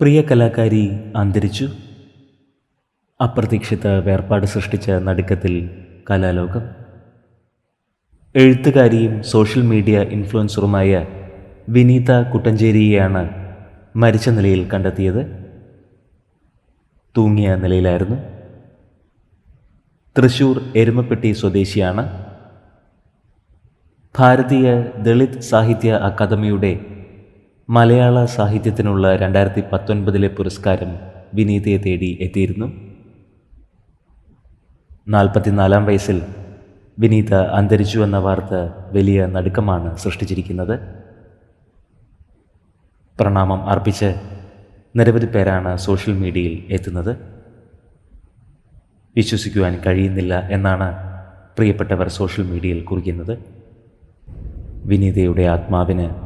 പ്രിയ കലാകാരി അന്തരിച്ചു. അപ്രതീക്ഷിത വേർപാട് സൃഷ്ടിച്ച നടുക്കത്തിൽ കലാലോകം. എഴുത്തുകാരിയും സോഷ്യൽ മീഡിയ ഇൻഫ്ലുവൻസറുമായ വിനീത കുട്ടഞ്ചേരിയെയാണ് മരിച്ച നിലയിൽ കണ്ടെത്തിയത്. തൂങ്ങിയ നിലയിലായിരുന്നു. തൃശൂർ എരുമപ്പെട്ടി സ്വദേശിയാണ്. ഭാരതീയ ദളിത് സാഹിത്യ അക്കാദമിയുടെ മലയാള സാഹിത്യത്തിനുള്ള രണ്ടായിരത്തി പത്തൊൻപതിലെ പുരസ്കാരം വിനീതയെ തേടി എത്തിയിരുന്നു. നാൽപ്പത്തിനാലാം വയസ്സിൽ വിനീത അന്തരിച്ചു എന്ന വാർത്ത വലിയ നടുക്കമാണ് സൃഷ്ടിച്ചിരിക്കുന്നത്. പ്രണാമം അർപ്പിച്ച് നിരവധി പേരാണ് സോഷ്യൽ മീഡിയയിൽ എത്തുന്നത്. വിശ്വസിക്കുവാൻ കഴിയുന്നില്ല എന്നാണ് പ്രിയപ്പെട്ടവർ സോഷ്യൽ മീഡിയയിൽ കുറിക്കുന്നത്. വിനീതയുടെ ആത്മാവിന്